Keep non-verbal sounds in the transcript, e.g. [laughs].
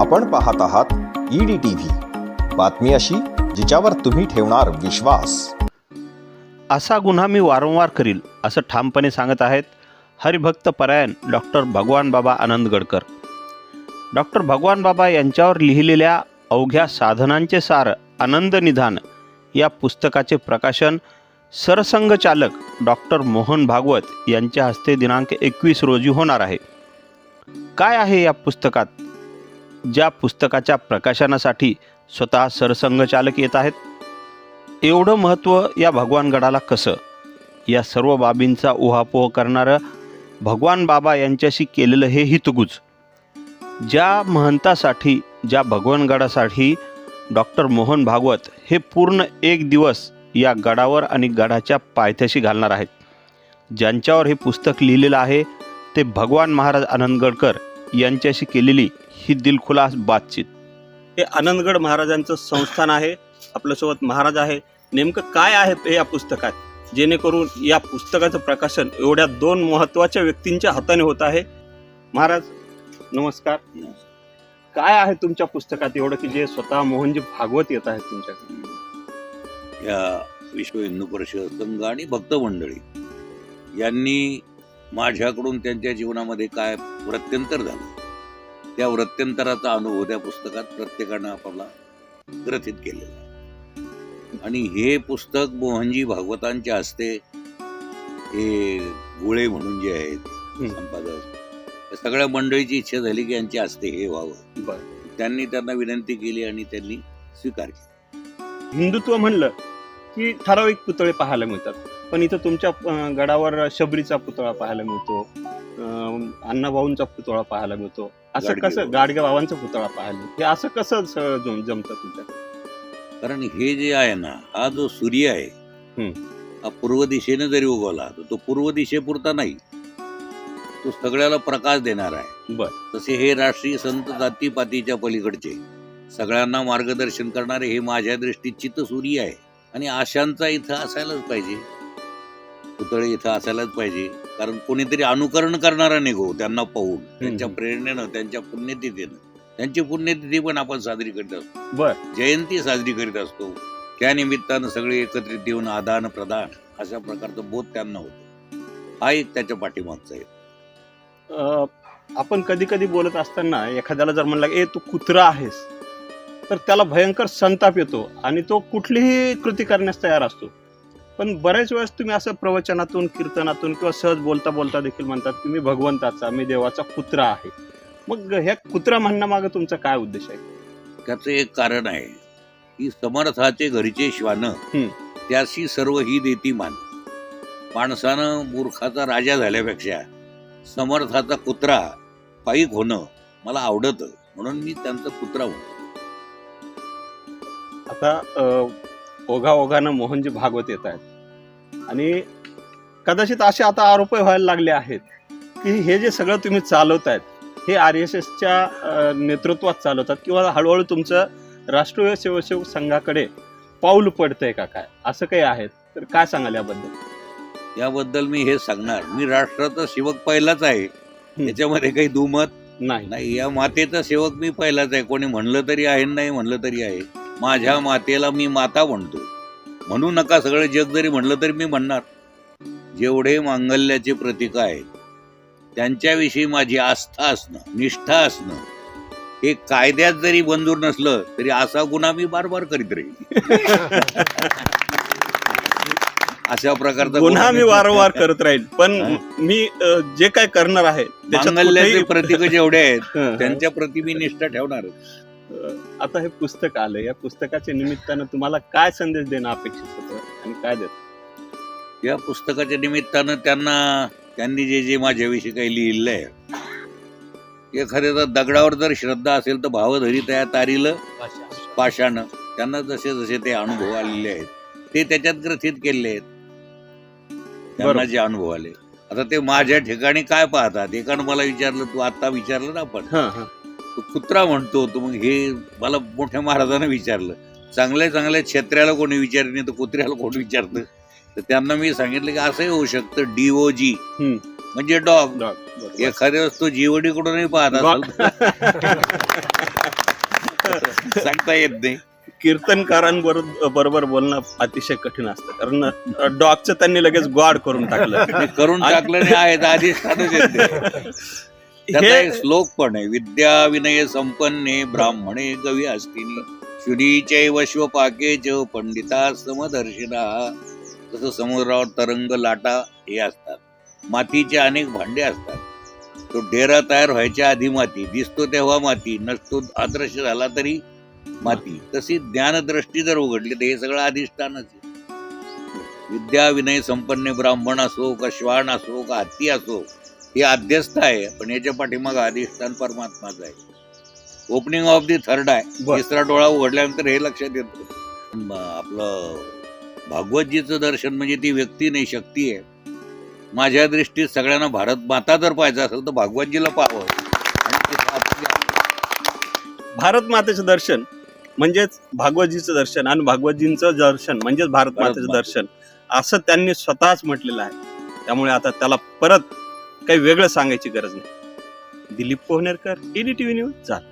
आपण पाहत आहात ईडी टीव्ही बातमी अशी जिच्यावर तुम्ही ठेवणार विश्वास. असा गुन्हा मी वारंवार करील असं ठामपणे सांगत आहेत हरिभक्त परायण डॉक्टर भगवान बाबा आनंदगडकर डॉक्टर भगवान बाबा यांच्यावर लिहिलेल्या अवघ्या साधनांचे सार आनंद निधान या पुस्तकाचे प्रकाशन सरसंघचालक डॉक्टर मोहन भागवत यांच्या हस्ते दिनांक एकवीस रोजी होणार आहे. काय आहे या पुस्तकात? ज्या पुस्तकाच्या प्रकाशनासाठी स्वतः सरसंघचालक येत आहेत. एवढं महत्त्व या भगवानगडाला कसं? या सर्व बाबींचा उहापोह करणारं भगवान बाबा यांच्याशी केलेलं हे हितगुज. ज्या महंतासाठी ज्या भगवानगडासाठी डॉक्टर मोहन भागवत हे पूर्ण एक दिवस या गडावर आणि गडाच्या पायथ्याशी घालणार आहेत. ज्यांच्यावर हे पुस्तक लिहिलेलं आहे ते भगवान महाराज आनंदगडकर यांच्याशी केलेली ही दिलखुलास बातचीत. हे आनंदगड महाराजांचं संस्थान आहे आपल्यासोबत महाराज आहे. नेमकं काय आहे हे या पुस्तकात? जेणेकरून या पुस्तकाचं प्रकाशन एवढ्या दोन महत्त्वाच्या व्यक्तींच्या हाताने होत आहे. महाराज नमस्कार. काय आहे तुमच्या पुस्तकात? एवढं की जे स्वतः मोहनजी भागवत येत आहेत तुमच्याकडे. या विश्व हिंदू परिषद संघ आणि भक्त मंडळी यांनी माझ्याकडून त्यांच्या जीवनामध्ये काय प्रत्यंतर झालं? त्या वृत्त्यंतराचा अनुभव त्या पुस्तकात प्रत्येकानं आपला ग्रथित केलेला आहे. आणि हे पुस्तक मोहनजी भागवतांच्या हस्ते हे गुळे म्हणून जे आहेत. संपादक सगळ्या मंडळीची इच्छा झाली की यांच्या हस्ते हे व्हावं. त्यांनी त्यांना विनंती केली आणि त्यांनी स्वीकार केला. हिंदुत्व म्हणलं की ठराविक पुतळे पाहायला मिळतात. पण इथं तुमच्या गडावर शबरीचा पुतळा पाहायला मिळतो अण्णाभाऊंचा पुतळा पाहायला मिळतो. असं कसं. गाडगे बाबांचा पुतळा पाहायला मिळतो. हे असं कसं जमतं तुमच्या? कारण हे जे आहे ना हा जो सूर्य आहे. हा पूर्व दिशेने जरी उगवला तर तो पूर्व दिशेपुरता नाही. तो सगळ्याला प्रकाश देणार आहे. बर. तसे हे राष्ट्रीय संत जातीपातीच्या पलीकडचे सगळ्यांना मार्गदर्शन करणारे हे माझ्या दृष्टीत चित्त सूर्य आहे. आणि आशांचा इथं असायलाच पाहिजे. पुतळे इथं असायलाच पाहिजे. कारण कोणीतरी अनुकरण करणारा निघो त्यांना पाहून. त्यांच्या. प्रेरणेनं त्यांच्या पुण्यतिथीनं. त्यांची पुण्यतिथी पण आपण साजरी करत असतो. बर. जयंती साजरी करीत असतो. त्या निमित्तानं सगळे एकत्रित येऊन आदान प्रदान अशा प्रकारचा बोध त्यांना होतो. हा एक त्याच्या पाठीमागचा आहे. आपण कधी कधी बोलत असताना एखाद्याला जर म्हणलं ए तू कुत्रा आहेस. तर त्याला भयंकर संताप येतो आणि तो कुठलीही कृती करण्यास तयार असतो. पण बऱ्याच वेळेस तुम्ही असं प्रवचनातून कीर्तनातून किंवा सहज बोलता बोलता देखील म्हणतात की मी भगवंताचा मी देवाचा कुत्रा आहे. मग ह्या कुत्रा म्हणण्यामागं तुमचा काय उद्देश आहे? त्याचं एक कारण आहे की समर्थाचे घरचे श्वान. त्याशी सर्व ही देती मान. माणसानं मूर्खाचा राजा झाल्यापेक्षा समर्थाचा कुत्रा पायीक होणं मला आवडतं. म्हणून मी त्यांचा कुत्रा म्हणतो. आता ओघा ओघानं मोहनजी भागवत येत आहेत. आणि कदाचित असे आता आरोप व्हायला लागले आहेत की हे जे सगळं तुम्ही चालवतायत हे आर एस एसच्या नेतृत्वात चालवतात किंवा हळूहळू तुमचं राष्ट्रीय सेवसेवक संघाकडे पाऊल पडतंय का काय? असं काही आहे तर काय सांगाल याबद्दल? याबद्दल मी हे सांगणार. मी राष्ट्राचा सेवक पहिलाच आहे. याच्यामध्ये काही दुमत नाही. नाही. या मातेचा सेवक मी पहिलाच आहे. कोणी म्हणलं तरी आहे नाही म्हणलं तरी आहे. माझ्या मातेला मी माता म्हणतो. म्हणू नका सगळं जग जरी म्हणलं तरी मी म्हणणार. जेवढे मांगल्याचे प्रतीक आहेत त्यांच्याविषयी माझी आस्था असणं निष्ठा असणं हे कायद्यात जरी मंजूर नसलं तरी असा गुन्हा मी बार बार करीत राहील. [laughs] अशा प्रकारचा गुन्हा मी वारंवार करत राहील. पण. मी जे काय करणार आहे प्रतीक जेवढे आहेत. [laughs] त्यांच्या प्रती मी निष्ठा ठेवणार. आता हे पुस्तक आलं या पुस्तकाच्या निमित्तानं तुम्हाला काय संदेश देणं अपेक्षित होतं आणि काय देत? या पुस्तकाच्या निमित्तानं त्यांना त्यांनी जे जे माझ्याविषयी काही लिहिलं आहे एखाद्याचा दगडावर जर श्रद्धा असेल तर भावधरी त्या तारीलं पाषाण. त्यांना जसे जसे ते अनुभव आलेले आहेत ते त्याच्यात ग्रथित केलेले आहेत. त्यांना. जे अनुभव आले. आता ते माझ्या ठिकाणी काय पाहतात? एकानं मला विचारलं तू आता विचारलं ना आपण. तू कुत्रा म्हणतो तू मग हे मला मोठ्या महाराजानं विचारलं. चांगल्या चांगल्या क्षेत्राला कोणी विचारत नाही तर कुत्र्याला कोण विचारतं? तर त्यांना मी सांगितलं की असंही होऊ शकतं डीओजी. म्हणजे डॉग. एखाद्या वेळेस तो जीवडी कडूनही पाहत असेल [laughs] सांगता येत नाही. कीर्तनकारांबरोबर बरोबर बोलणं अतिशय कठीण असतं कारण डॉगचं त्यांनी लगेच गॉड करून टाकलं. करून टाकलं नाही आहे अधिष्ठानच [laughs] त्याचा एक श्लोक पण आहे विद्या विनय संपन्ने ब्राह्मणे कवी असतिनी शुनीचे वश्वपाके च पंडिता समदर्शिना. तसं समुद्रावर तरंग लाटा हे असतात. मातीचे अनेक भांडे असतात. तो डेरा तयार व्हायच्या आधी माती दिसतो तेव्हा माती नसतो अदृश्य झाला तरी माती. तशी ज्ञानदृष्टी जर उघडली तर हे सगळं अधिष्ठानच आहे. विद्या विनय संपन्न ब्राह्मण असो का श्वान असो का हत्ती असो हे अध्यस्त आहे पण याच्या पाठीमाग अधिष्ठान परमात्माच आहे. ओपनिंग ऑफ दी थर्ड आहे. तिसरा डोळा उघडल्यानंतर हे लक्षात येतं. आपलं भागवतजीचं दर्शन म्हणजे ती व्यक्ती नाही शक्ती आहे. माझ्या दृष्टीत सगळ्यांना भारत माता जर पाहायचं असेल तर भागवतजीला पाहावं. भारत मातेचं दर्शन म्हणजेच भागवतजीचं दर्शन आणि भागवतजींचं दर्शन म्हणजेच भारत मातेचं माते. दर्शन असं त्यांनी स्वतःच म्हटलेलं आहे. त्यामुळे आता त्याला परत काही वेगळं सांगायची गरज नाही. दिलीप पोहनेरकर व्ही न्यूज झालं.